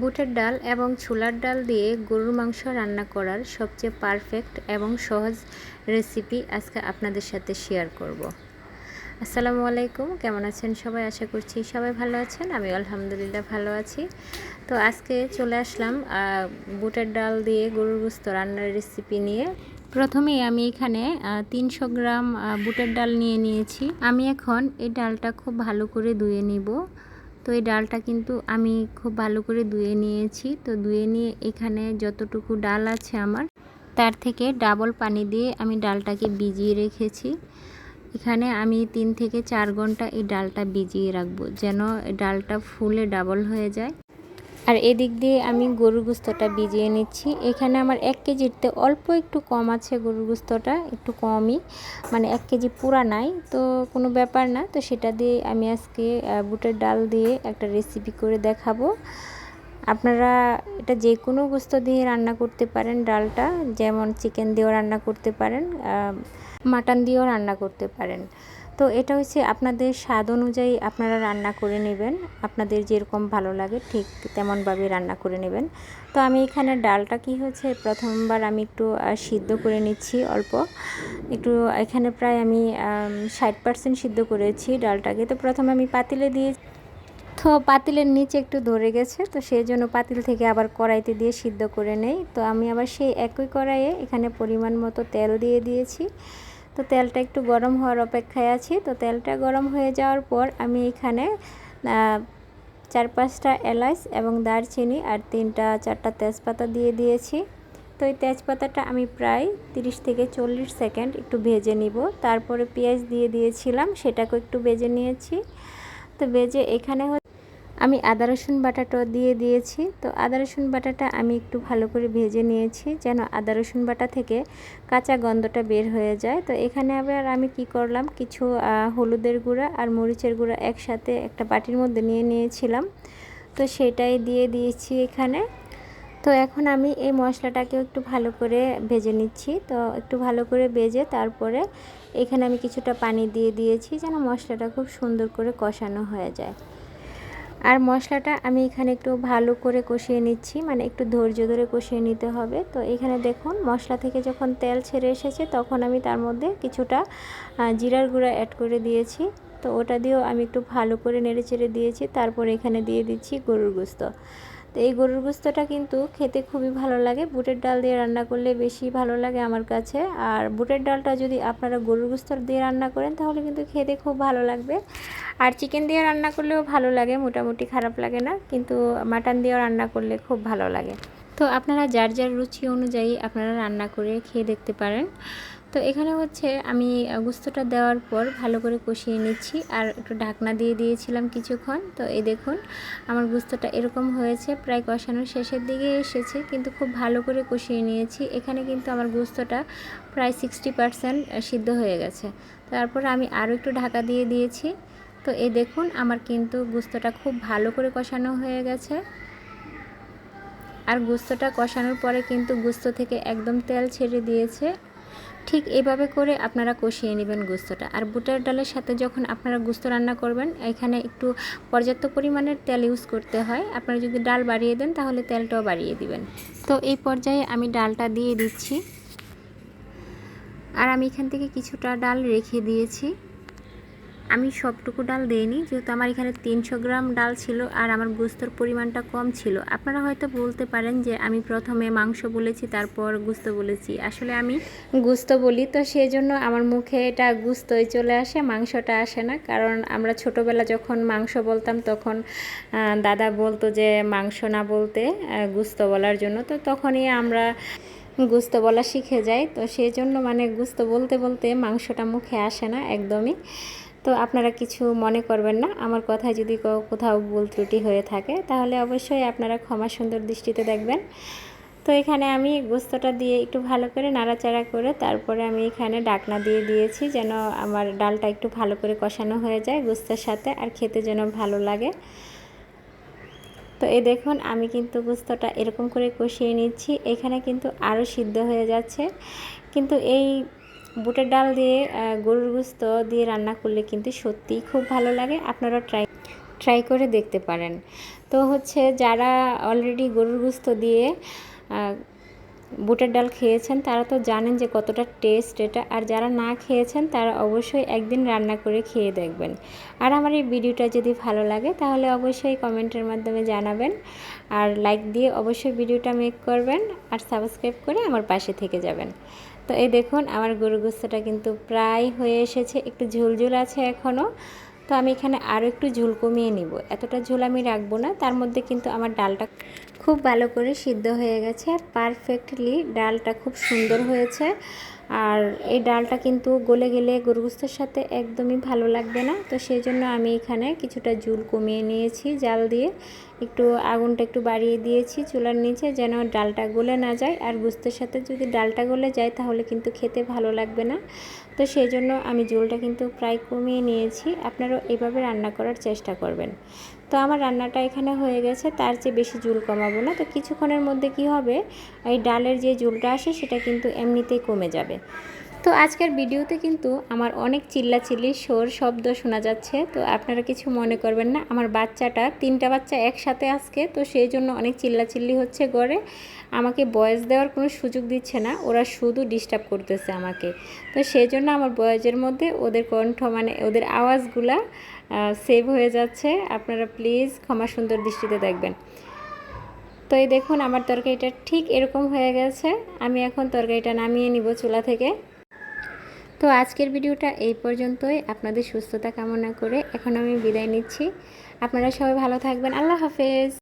বুটের ডাল এবং ছোলার ডাল দিয়ে গরুর মাংস রান্না করার সবচেয়ে পারফেক্ট এবং সহজ রেসিপি আজকে আপনাদের সাথে শেয়ার করব। আসসালামু আলাইকুম, কেমন আছেন সবাই? আশা করছি সবাই ভালো আছেন আমি আলহামদুলিল্লাহ ভালো আছি। তো আজকে চলে আসলাম বুটের ডাল দিয়ে গরুর গুস্ত রান্নার রেসিপি নিয়ে। প্রথমেই আমি এখানে তিনশো গ্রাম বুটের ডাল নিয়ে নিয়েছি। আমি এখন এই ডালটা খুব ভালো করে ধুয়ে নিব। তো এই ডালটা কিন্তু আমি খুব ভালো করে ধুয়ে নিয়েছি। তো ধুয়ে নিয়ে এখানে যতটুকু ডাল আছে আমার, তার থেকে ডাবল পানি দিয়ে আমি ডালটাকে ভিজিয়ে রেখেছি। এখানে আমি তিন থেকে চার ঘণ্টা এই ডালটা ভিজিয়ে রাখব, যেন ডালটা ফুলে ডাবল হয়ে যায়। আর এদিক দিয়ে আমি গরুর গুস্তটা ভিজিয়ে নিচ্ছি। এখানে আমার এক কেজিতে অল্প একটু কম আছে গরুর গুস্তটা, একটু কমই মানে এক কেজি পুরা নাই, তো কোনো ব্যাপার না। তো সেটা দিয়ে আমি আজকে বুটের ডাল দিয়ে একটা রেসিপি করে দেখাবো। আপনারা এটা যে কোনো গোস্ত দিয়ে রান্না করতে পারেন ডালটা, যেমন চিকেন দিয়েও রান্না করতে পারেন মাটন দিয়েও রান্না করতে পারেন। তো এটা হচ্ছে আপনাদের স্বাদ অনুযায়ী আপনারা রান্না করে নেবেন। আপনাদের যেরকম ভালো লাগে ঠিক তেমনভাবে রান্না করে নেবেন। তো আমি এখানে ডালটা কি হচ্ছে, প্রথমবার আমি একটু সিদ্ধ করে নিচ্ছি অল্প। একটু, এখানে প্রায় আমি ষাট পার্সেন্ট সিদ্ধ করেছি ডালটাকে। তো প্রথমে আমি পাতিলে দিয়ে, তো পাতিলের নিচে একটু ধরে গেছে, তো সেই জন্য পাতিল থেকে আবার কড়াইতে দিয়ে সিদ্ধ করে নেই। তো আমি আবার সেই একই কড়াইয়ে এখানে পরিমাণ মতো তেল দিয়ে দিয়েছি। তো তেলটা একটু গরম হওয়ার অপেক্ষায় আছি। তো তেলটা গরম হয়ে যাওয়ার পর আমি এখানে চার পাঁচটা এলাচ এবং দারচিনি আর তিনটা, চারটা তেজপাতা দিয়ে দিয়েছি। তো এই তেজপাতাটা আমি প্রায় 30 থেকে চল্লিশ সেকেন্ড একটু ভেজে নিব। তারপরে পেঁয়াজ দিয়ে দিয়েছিলাম, সেটাকেও একটু ভেজে নিয়েছি। তো ভেজে এখানে আমি আদা, রসুন বাটাটাও দিয়ে দিয়েছি। তো আদা, রসুন বাটাটা আমি একটু ভালো করে ভেজে নিয়েছি যেন আদা, রসুন বাটা থেকে কাঁচা গন্ধটা বের হয়ে যায়। তো এখানে আবার আমি কি করলাম, কিছু হলুদের গুঁড়া আর মরিচের গুঁড়া একসাথে একটা বাটির মধ্যে নিয়ে নিয়েছিলাম। তো সেটাই দিয়ে দিয়েছি এখানে। তো এখন আমি এই মশলাটাকেও একটু ভালো করে ভেজে নিচ্ছি। তো একটু ভালো করে ভেজে তারপরে এখানে আমি কিছুটা পানি দিয়ে দিয়েছি যেন মশলাটা খুব সুন্দর করে কষানো হয়ে যায়। আর মশলাটা আমি এখানে একটু ভালো করে কষিয়ে নিচ্ছি মানে একটু ধৈর্য ধরে কষিয়ে নিতে হবে। তো এখানে দেখুন, মশলা থেকে যখন তেল ছেড়ে এসেছে, তখন আমি তার মধ্যে কিছুটা জিরার গুঁড়া অ্যাড করে দিয়েছি। তো ওটা দিয়েও আমি একটু ভালো করে নেড়ে চেড়ে দিয়েছি, তারপর এখানে দিয়ে দিচ্ছি গরুর গুস্ত। তো এই গরুর গুস্তটা কিন্তু খেতে খুবই ভালো লাগে। বুটের ডাল দিয়ে রান্না করলে বেশি ভালো লাগে আমার কাছে। আর বুটের ডালটা যদি আপনারা গরুর গুস্ত দিয়ে রান্না করেন, তাহলে কিন্তু খেতে খুব ভালো লাগবে। আর চিকেন দিয়ে রান্না করলেও ভালো লাগে, মোটামুটি খারাপ লাগে না, কিন্তু মাটন দিয়েও রান্না করলে খুব ভালো লাগে। তো আপনারা যার যার রুচি অনুযায়ী আপনারা রান্না করে খেয়ে দেখতে পারেন। তো এখানে হচ্ছে আমি গুস্তটা দেওয়ার পর ভালো করে কষিয়ে নিচ্ছি আর একটু ঢাকনা দিয়ে দিয়েছিলাম কিছুক্ষণ। তো এই দেখুন, আমার গুস্তটা এরকম হয়েছে, প্রায় কষানোর শেষের দিকে এসেছে, কিন্তু খুব ভালো করে কষিয়ে নিয়েছি। এখানে কিন্তু আমার গুস্তটা প্রায় সিক্সটি পারসেন্ট সিদ্ধ হয়ে গেছে। তারপর আমি আরও একটু ঢাকা দিয়ে দিয়েছি। তো এই দেখুন, আমার কিন্তু গুস্তটা খুব ভালো করে কষানো হয়ে গেছে। আর গুস্তটা কষানোর পরে কিন্তু গুস্ত থেকে একদম তেল ছেড়ে দিয়েছে। ঠিক এভাবে করে আপনারা কষিয়ে নেবেন গুস্তটা। আর বুটার ডালের সাথে যখন আপনারা গুস্ত রান্না করবেন, এখানে একটু পর্যাপ্ত পরিমাণের তেল ইউজ করতে হয়। আপনারা যদি ডাল বাড়িয়ে দেন, তাহলে তেলটাও বাড়িয়ে দিবেন। তো এই পর্যায়ে আমি ডালটা দিয়ে দিচ্ছি। আর আমি এখান থেকে কিছুটা ডাল রেখে দিয়েছি। আমি সবটুকু ডাল দিইনি, যেহেতু আমার এখানে তিনশো গ্রাম ডাল ছিল আর আমার গুস্তর পরিমাণটা কম ছিল। আপনারা হয়তো বলতে পারেন যে আমি প্রথমে মাংস বলেছি, তারপর গুস্ত বলেছি। আসলে আমি গুস্ত বলি, তো সেই জন্য আমার মুখে এটা গুস্তই চলে আসে, মাংসটা আসে না। কারণ আমরা ছোটোবেলা যখন মাংস বলতাম, তখন দাদা বলতো যে মাংস না বলতে গুস্ত বলার জন্য। তো তখনই আমরা গুস্ত বলা শিখে যাই। তো সেই জন্য মানে গুস্ত বলতে বলতে মাংসটা মুখে আসে না, একদমই। তো আপনারা কিছু মনে করবেন না। আমার কথায় যদি কোথাও ভুল ত্রুটি হয়ে থাকে, তাহলে অবশ্যই আপনারা ক্ষমা সুন্দর দৃষ্টিতে দেখবেন। তো এখানে আমি গোস্তটা দিয়ে একটু ভালো করে নাড়াচাড়া করে, তারপরে আমি এখানে ডাকনা দিয়ে দিয়েছি যেন আমার ডালটা একটু ভালো করে কষানো হয়ে যায় গোস্তের সাথে আর খেতে যেন ভালো লাগে। তো এই দেখুন, আমি কিন্তু গোস্তটা এরকম করে কষিয়ে নিচ্ছি। এখানে কিন্তু আরও সিদ্ধ হয়ে যাচ্ছে। কিন্তু এই বুটের ডাল দিয়ে গরুর গুস্ত দিয়ে রান্না করলে কিন্তু সত্যিই খুব ভালো লাগে। আপনারা ট্রাই ট্রাই করে দেখতে পারেন। তো হচ্ছে যারা অলরেডি গরুর গুস্ত দিয়ে বুটের ডাল খেয়েছেন, তারা তো জানেন যে কতটা টেস্ট এটা। আর যারা না খেয়েছেন, তারা অবশ্যই একদিন রান্না করে খেয়ে দেখবেন। আর আমার এই ভিডিওটা যদি ভালো লাগে, তাহলে অবশ্যই কমেন্টের মাধ্যমে জানাবেন। আর লাইক দিয়ে অবশ্যই ভিডিওটা মেক করবেন, আর সাবস্ক্রাইব করে আমার পাশে থেকে যাবেন। তো এই দেখুন, আমার গরু গোস্তটা কিন্তু প্রায় হয়ে এসেছে, একটু ঝুলঝুল আছে এখনও তো আমি এখানে আরও একটু ঝোল কমিয়ে নিব। এতটা ঝোল আমি রাখব না, তার মধ্যে কিন্তু আমার ডালটা খুব ভালো করে সিদ্ধ হয়ে গেছে পারফেক্টলি ডালটা খুব সুন্দর হয়েছে। আর এই ডালটা কিন্তু গলে গেলে গরুগুস্তের সাথে একদমই ভালো লাগবে না। তো সেই জন্য আমি এখানে কিছুটা জুল কমিয়ে নিয়েছি, জাল দিয়ে। একটু আগুনটা একটু বাড়িয়ে দিয়েছি চুলার নিচে যেন ডালটা গলে না যায়। আর গুস্তের সাথে যদি ডালটা গলে যায় তাহলে কিন্তু খেতে ভালো লাগবে না। তো সেই জন্য আমি জুলটা কিন্তু প্রায় কমিয়ে নিয়েছি। আপনারাও এভাবে রান্না করার চেষ্টা করবেন। তো আমার রান্নাটা এখানে হয়ে গেছে, তার চেয়ে বেশি জুল কমাবো না। তো কিছুক্ষণের মধ্যে কি হবে? এই ডালের যে জুলটা আসে সেটা কিন্তু এমনিতেই কমে যাবে। তো আজকের ভিডিওতে কিন্তু আমার অনেক চিল্লাচিল্লি, সোর শব্দ শোনা যাচ্ছে। তো আপনারা কিছু মনে করবেন না, আমার বাচ্চাটা, তিনটা বাচ্চা একসাথে আজকে, তো সেই জন্য অনেক চিল্লাচিল্লি হচ্ছে গড়ে আমাকে বয়স দেওয়ার কোনো সুযোগ দিচ্ছে না, ওরা শুধু ডিস্টার্ব করতেছে আমাকে। তো সেই জন্য আমার বয়সের মধ্যে ওদের কণ্ঠ মানে ওদের আওয়াজগুলা সেভ হয়ে যাচ্ছে। আপনারা প্লিজ ক্ষমা সুন্দর দৃষ্টিতে দেখবেন। তো এই দেখুন, আমার তরকারিটা ঠিক এরকম হয়ে গেছে। আমি এখন তরকারিটা নামিয়ে নিব চুলা থেকে। তো আজকের ভিডিওটা এই পর্যন্তই। আপনাদের সুস্থতা কামনা করে এখন আমি বিদায় নিচ্ছি। আপনারা সবাই ভালো থাকবেন। আল্লাহ হাফেজ।